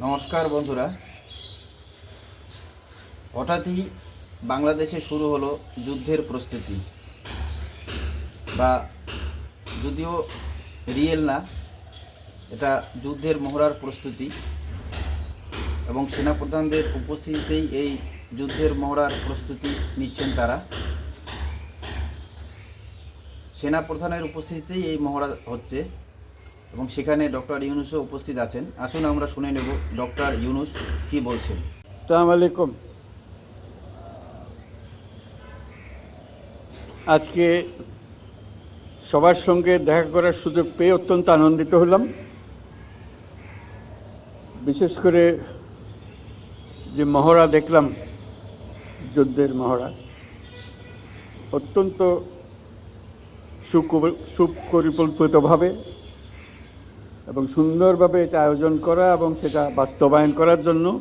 নমস্কার বন্ধুরা। হঠাৎই বাংলাদেশে শুরু হলো যুদ্ধের প্রস্তুতি। বা যদিও রিয়েল না, এটা যুদ্ধের মহড়ার প্রস্তুতি। এবং সেনাপ্রধানদের উপস্থিতিতেই এই যুদ্ধের মহড়ার প্রস্তুতি নিচ্ছেন তারা। সেনাপ্রধানের উপস্থিতিতেই এই মহড়া হচ্ছে। এবং সেখানে ডক্টর ইউনুসও উপস্থিত আছেন। আসুন আমরা শুনে নেব ডক্টর ইউনুস কি বলছেন। আসসালামু আলাইকুম। আজকে সবার সঙ্গে দেখা করার সুযোগ পেয়ে অত্যন্ত আনন্দিত হলাম। বিশেষ করে যে মহড়া দেখলাম, যুদ্ধের মহড়া, অত্যন্ত সুপরিকল্পিতভাবে এবং সুন্দরভাবে এটা আয়োজন করা এবং সেটা বাস্তবায়ন করার জন্য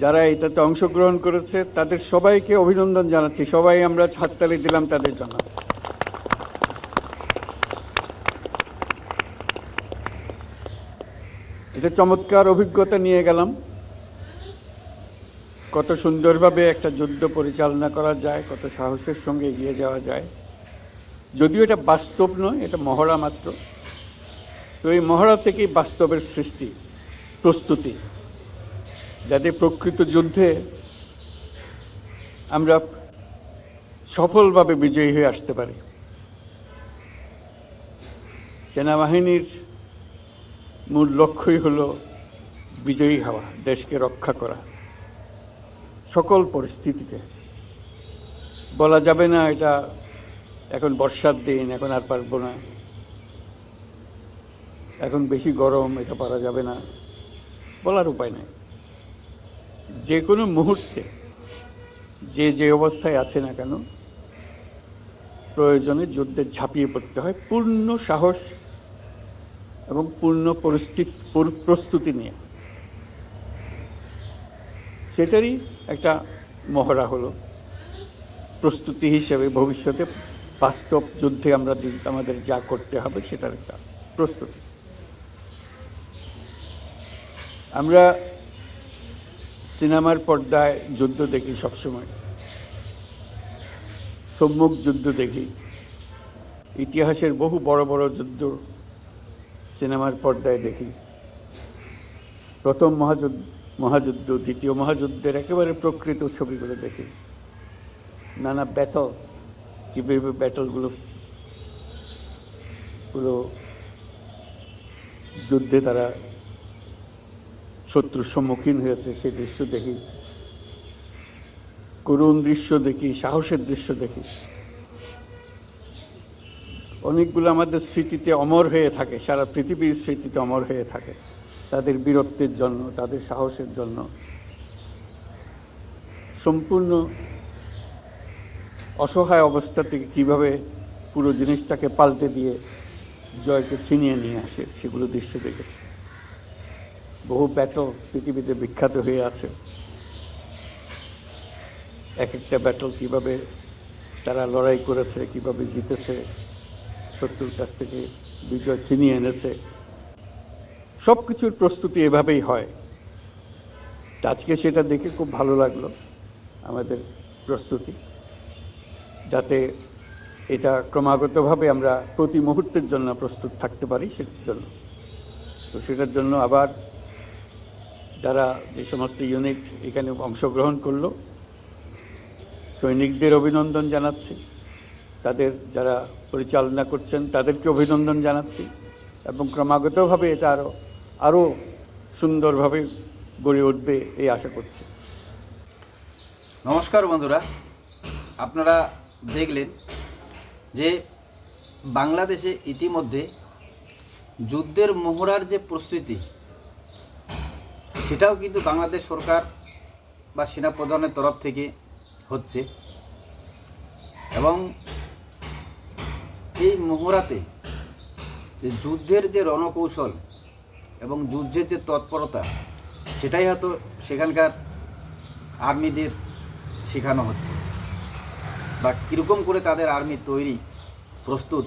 যারা এটাতে অংশগ্রহণ করেছে, তাদের সবাইকে অভিনন্দন জানাচ্ছি। সবাই আমরা হাততালি দিলাম তাদের জন্য। এটা চমৎকার অভিজ্ঞতা নিয়ে গেলাম। কত সুন্দরভাবে একটা যুদ্ধ পরিচালনা করা যায়, কত সাহসের সঙ্গে এগিয়ে যাওয়া যায়। যদিও এটা বাস্তব নয়, এটা মহড়া মাত্র। তো এই মহড়া থেকেই বাস্তবের সৃষ্টি, প্রস্তুতি। যাতে প্রকৃত যুদ্ধে আমরা সফলভাবে বিজয়ী হয়ে আসতে পারি। সেনাবাহিনীর মূল লক্ষ্যই হলো বিজয়ী হওয়া, দেশকে রক্ষা করা। সকল পরিস্থিতিতে। বলা যাবে না এটা এখন বর্ষার দিন, এখন আর পারব না। এখন বেশি গরম, এটা পারা যাবে না, বলার উপায় নেই। যে কোনো মুহূর্তে, যে যে অবস্থায় আছে না কেন, প্রয়োজনে যুদ্ধে ঝাঁপিয়ে পড়তে হয়, পূর্ণ সাহস এবং পূর্ণ পরিস্থিতি প্রস্তুতি নিয়ে। সেটারই একটা মহড়া হলো, প্রস্তুতি হিসেবে ভবিষ্যতে বাস্তব যুদ্ধে আমরা আমাদের যা করতে হবে সেটার একটা প্রস্তুতি। আমরা সিনেমার পর্দায় যুদ্ধ দেখি সবসময়। সম্মুখ যুদ্ধ দেখি। ইতিহাসের বহু বড় বড় যুদ্ধ সিনেমার পর্দায় দেখি। প্রথম মহাযুদ্ধ মহাযুদ্ধ, দ্বিতীয় মহাযুদ্ধের একেবারে প্রকৃত ছবিগুলো দেখি। নানা ব্যাটল কীভাবে ব্যাটলগুলো পুরো যুদ্ধে তারা শত্রুর সম্মুখীন হয়েছে, সেই দৃশ্য দেখি। করুণ দৃশ্য দেখি, সাহসের দৃশ্য দেখি। অনেকগুলো আমাদের স্মৃতিতে অমর হয়ে থাকে, সারা পৃথিবীর স্মৃতিতে অমর হয়ে থাকে। তাদের বীরত্বের জন্য, তাদের সাহসের জন্য। সম্পূর্ণ অসহায় অবস্থা থেকে কীভাবে পুরো জিনিসটাকে পাল্টে দিয়ে জয়কে ছিনিয়ে নিয়ে আসে, সেগুলো দৃশ্য দেখেছি। বহু ব্যাটল পৃথিবীতে বিখ্যাত হয়ে আছে। এক একটা ব্যাটল কীভাবে তারা লড়াই করেছে, কীভাবে জিতেছে, শত্রুর কাছ থেকে বিজয় ছিনিয়ে এনেছে সব কিছুর প্রস্তুতি এভাবেই হয়। আজকে সেটা দেখে খুব ভালো লাগল আমাদের প্রস্তুতি, যাতে এটা ক্রমাগতভাবে আমরা প্রতি মুহূর্তের জন্য প্রস্তুত থাকতে পারি সেটার জন্য। তো সেটার জন্য আবার যারা যে সমস্ত ইউনিট এখানে অংশগ্রহণ করল, সৈনিকদের অভিনন্দন জানাচ্ছি, তাদের যারা পরিচালনা করছেন তাদেরকে অভিনন্দন জানাচ্ছি এবং ক্রমাগতভাবে এটা আরও আরও সুন্দরভাবে গড়ে উঠবে এই আশা করছি। নমস্কার বন্ধুরা, আপনারা দেখলেন যে বাংলাদেশে ইতিমধ্যে যুদ্ধের মহড়ার যে প্রস্তুতি সেটাও কিন্তু বাংলাদেশ সরকার বা সেনাপ্রধানের তরফ থেকে হচ্ছে। এবং এই মহড়াতে যে যুদ্ধের যে রণকৌশল এবং যুদ্ধের যে তৎপরতা, সেটাই হয়তো সেখানকার আর্মিদের শেখানো হচ্ছে। বা কীরকম করে তাদের আর্মি তৈরি প্রস্তুত,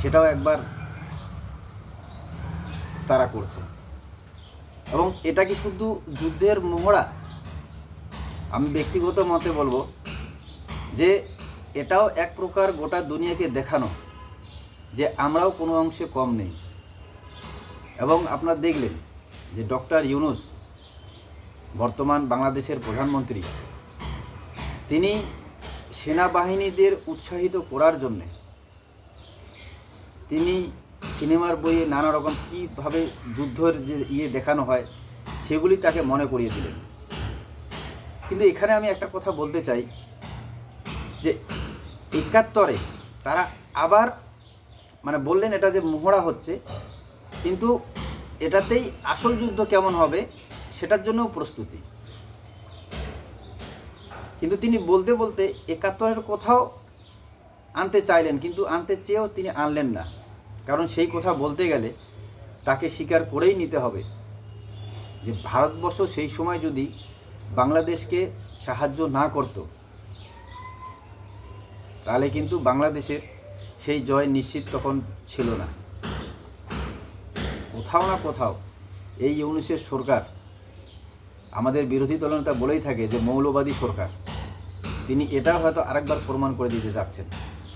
সেটাও একবার তারা করছে। এবং এটা কি শুধু যুদ্ধের মোহরা? আমি ব্যক্তিগত মতে বলব যে এটাও এক প্রকার গোটা দুনিয়াকে দেখানো যে আমরাও কোনো অংশে কম নেই। এবং আপনারা দেখলেন যে ডক্টর ইউনুস, বর্তমান বাংলাদেশের প্রধানমন্ত্রী, তিনি সেনাবাহিনীদের উৎসাহিত করার জন্যে তিনি সিনেমার বইয়ে নানা রকম কীভাবে যুদ্ধের যে ইয়ে দেখানো হয়, সেগুলি তাকে মনে করিয়ে দিলেন। কিন্তু এখানে আমি একটা কথা বলতে চাই, যে একাত্তরে তারা আবার মানে বললেন এটা যে মোহরা হচ্ছে, কিন্তু এটাতেই আসল যুদ্ধ কেমন হবে, সেটার জন্যও প্রস্তুতি। কিন্তু তিনি বলতে বলতে একাত্তরের কোথাও আনতে চাইলেন, কিন্তু আনতে চেয়েও তিনি আনলেন না। কারণ সেই কথা বলতে গেলে তাকে স্বীকার করেই নিতে হবে যে ভারতবর্ষ সেই সময় যদি বাংলাদেশকে সাহায্য না করত, তাহলে কিন্তু বাংলাদেশের সেই জয় নিশ্চিত তখন ছিল না। কোথাও না কোথাও এই ইউনিসের সরকার, আমাদের বিরোধী দলনেতা বলেই থাকে যে মৌলবাদী সরকার। তিনি এটা হয়তো আরেকবার প্রমাণ করে দিতে যাচ্ছেন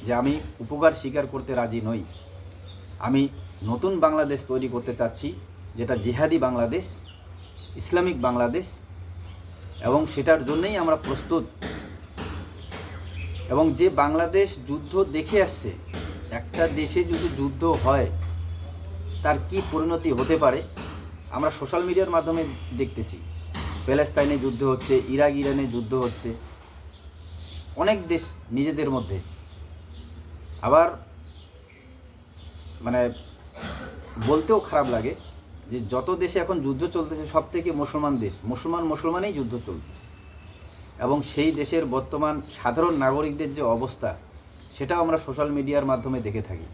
যে আমি উপকার স্বীকার করতে রাজি নই। আমি নতুন বাংলাদেশ তৈরি করতে চাচ্ছি, যেটা জিহাদি বাংলাদেশ, ইসলামিক বাংলাদেশ, এবং সেটার জন্যই আমরা প্রস্তুত। এবং যে বাংলাদেশ যুদ্ধ দেখে আসছে, একটা দেশে যদি যুদ্ধ হয়, তার কি পরিণতি হতে পারে, আমরা সোশ্যাল মিডিয়ার মাধ্যমে দেখতেছি। প্যালেস্তাইনে যুদ্ধ হচ্ছে, ইরাক, ইরানে যুদ্ধ হচ্ছে, অনেক দেশ নিজেদের মধ্যে। আবার মানে বলতেও খারাপ লাগে যে যত দেশে এখন যুদ্ধ চলতেছে, সব থেকে মুসলমান দেশ। মুসলমান মুসলমানেই যুদ্ধ চলছে এবং সেই দেশের বর্তমান সাধারণ নাগরিকদের যে অবস্থা, সেটাও আমরা সোশ্যাল মিডিয়ার মাধ্যমে দেখে থাকি।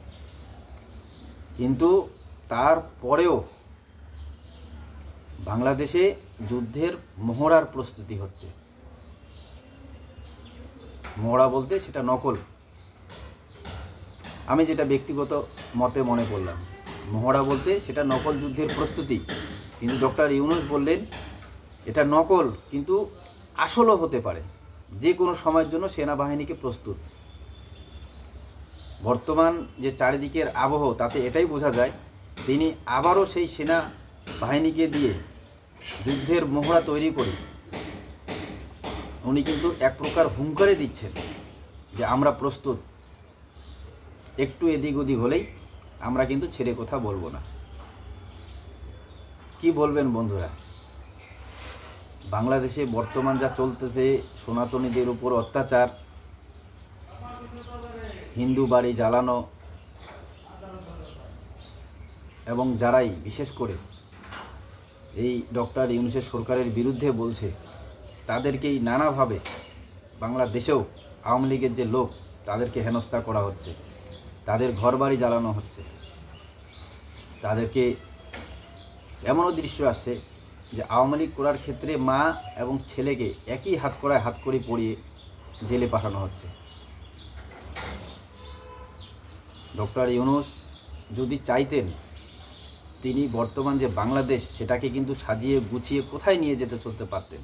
কিন্তু তারপরেও বাংলাদেশে যুদ্ধের মহড়ার প্রস্তুতি হচ্ছে। মহড়া বলতে সেটা নকল। আমি যেটা ব্যক্তিগত মতে মনে করলাম। মহড়া বলতে সেটা নকল যুদ্ধের প্রস্তুতি। কিন্তু ডক্টর ইউনুস বললেন, এটা নকল কিন্তু আসলও হতে পারে। যে কোনো সময়ের জন্য সেনাবাহিনীকে প্রস্তুত। বর্তমান যে চারিদিকের আবহ, তাতে এটাই বোঝা যায়, তিনি আবারও সেই সেনা বাহিনীকে দিয়ে যুদ্ধের মহড়া তৈরি করে উনি কিন্তু এক প্রকার হুঙ্কারে দিচ্ছেন যে আমরা প্রস্তুত। একটু এদিক ওদিক হলেই আমরা কিন্তু ছেড়ে কথা বলব না। কি বলবেন বন্ধুরা? বাংলাদেশে বর্তমান যা চলতেছে, সনাতনীদের উপর অত্যাচার, হিন্দু বাড়ি জ্বালানো, এবং যারাই, বিশেষ করে এই ডক্টর ইউনুসের সরকারের বিরুদ্ধে বলছে, তাদেরকেই নানাভাবে বাংলাদেশেও আওয়ামী লীগের যে লোক, তাদেরকে হেনস্থা করা হচ্ছে। তাদের ঘরবাড়ি জ্বালানো হচ্ছে। তাদেরকে এমনও দৃশ্য আসছে যে আওয়ামী লীগ করার ক্ষেত্রে মা এবং ছেলেকে একই হাত করায় হাত করে পড়িয়ে জেলে পাঠানো হচ্ছে। ডক্টর ইউনুস যদি চাইতেন, তিনি বর্তমান যে বাংলাদেশ, সেটাকে কিন্তু সাজিয়ে গুছিয়ে কোথায় নিয়ে যেতে চলতে পারতেন।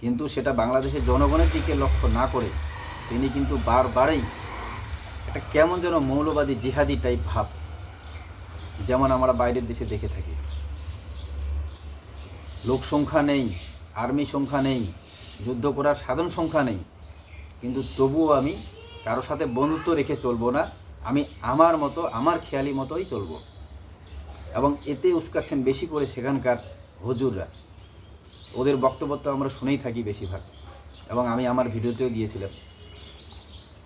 কিন্তু সেটা বাংলাদেশের জনগণের দিকে লক্ষ্য না করে, তিনি কিন্তু বারবারই একটা কেমন যেন মৌলবাদী জিহাদি টাইপ ভাব, যেমন আমরা বাইরের দেশে দেখে থাকি। লোক সংখ্যা নেই, আর্মি সংখ্যা নেই, যুদ্ধ করার সাধন সংখ্যা নেই, কিন্তু তবুও আমি কারোর সাথে বন্ধুত্ব রেখে চলবো না, আমি আমার মতো, আমার খেয়ালি মতোই চলবো। এবং এতে উস্কাচ্ছেন বেশি করে সেখানকার হজুররা। ওদের বক্তব্য তো আমরা শুনেই থাকি বেশিরভাগ। এবং আমি আমার ভিডিওতেও দিয়েছিলাম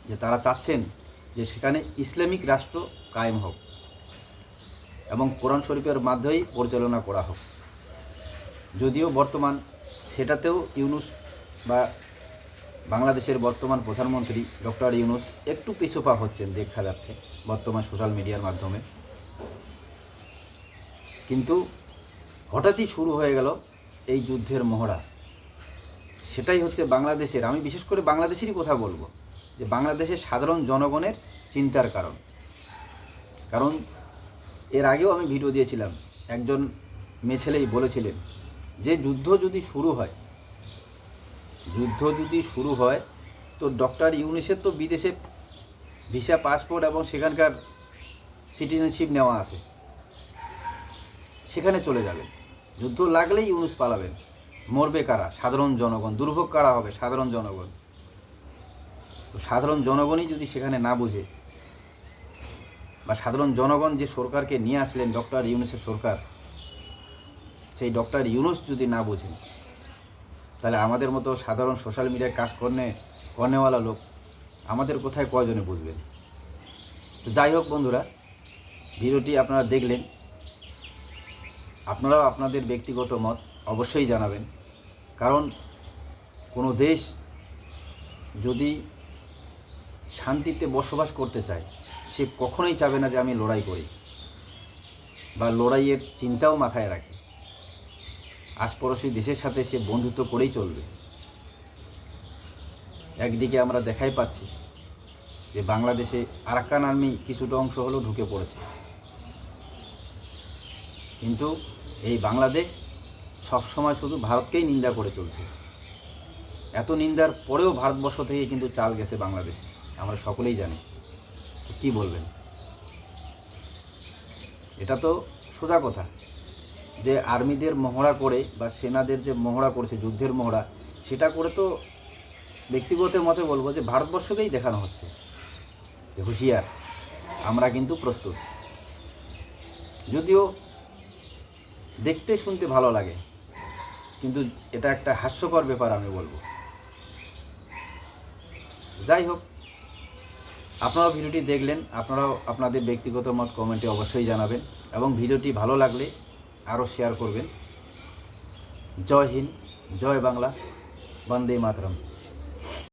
যে তারা চাচ্ছেন যে সেখানে ইসলামিক রাষ্ট্র কায়েম হোক এবং কোরআন শরীফের মাধ্যমেই পরিচালনা করা হোক। যদিও বর্তমান সেটাতেও ইউনুস বা বাংলাদেশের বর্তমান প্রধানমন্ত্রী ডক্টর ইউনুস একটু পিছুপা হচ্ছেন দেখা যাচ্ছে বর্তমান সোশ্যাল মিডিয়ার মাধ্যমে। কিন্তু হঠাৎই শুরু হয়ে গেল এই যুদ্ধের মহড়া। সেটাই হচ্ছে বাংলাদেশের, আমি বিশেষ করে বাংলাদেশেরই কথা বলব। যে বাংলাদেশের সাধারণ জনগণের চিন্তার কারণ। কারণ এর আগেও আমি ভিডিও দিয়েছিলাম, একজন মেয়ে ছেলেই বলেছিলেন যে যুদ্ধ যদি শুরু হয়, যুদ্ধ যদি শুরু হয়, তো ডক্টর ইউনিসের তো বিদেশে ভিসা, পাসপোর্ট এবং সেখানকার সিটিজেনশিপ নেওয়া আছে। সেখানে চলে যাবেন। যুদ্ধ লাগলেই ইউনুস পালাবেন। মরবে কারা? সাধারণ জনগণ। দুর্ভোগ কারা হবে? সাধারণ জনগণ। তো সাধারণ জনগণই যদি সেখানে না বুঝে, বা সাধারণ জনগণ যে সরকারকে নিয়ে আসলেন, ডক্টর ইউনুসের সরকার, সেই ডক্টর ইউনুস যদি না বোঝেন, তাহলে আমাদের মতো সাধারণ সোশ্যাল মিডিয়ায় কাজ করনে, করনেওয়ালা লোক আমাদের কোথায় কয়জনে বুঝবেন? তো যাই হোক বন্ধুরা, ভিডিওটি আপনারা দেখলেন। আপনারাও আপনাদের ব্যক্তিগত মত অবশ্যই জানাবেন। কারণ কোনো দেশ যদি শান্তিতে বসবাস করতে চায়, সে কখনোই চাবে না যে আমি লড়াই করি বা লড়াইয়ের চিন্তাও মাথায় রাখি। আশপড়শি দেশের সাথে সে বন্ধুত্ব করেই চলবে। একদিকে আমরা দেখাই পাচ্ছি যে বাংলাদেশে আরাকান আর্মি কিছুটা অংশ হলেও ঢুকে পড়েছে। কিন্তু এই বাংলাদেশ সবসময় শুধু ভারতকেই নিন্দা করে চলছে। এত নিন্দার পরেও ভারতবর্ষ থেকে কিন্তু চাল গেছে বাংলাদেশে। আমরা সকলেই জানি। কী বলবেন? এটা তো সোজা কথা যে আর্মিদের মহড়া করে বা সেনাদের যে মহড়া করছে, যুদ্ধের মহড়া, সেটা করে তো ব্যক্তিগত মতে বলব যে ভারতবর্ষকেই দেখানো হচ্ছে। যে হুঁশিয়ার, আমরা কিন্তু প্রস্তুত। যদিও দেখতে শুনতে ভালো লাগে, কিন্তু এটা একটা হাস্যকর ব্যাপার আমি বলব। যাই হোক আপনারাও ভিডিওটি দেখলেন, আপনারাও আপনাদের ব্যক্তিগত মত কমেন্টে অবশ্যই জানাবেন এবং ভিডিওটি ভালো লাগলে আরও শেয়ার করবেন। জয় হিন্দ, জয় বাংলা, বন্দে মাতরম।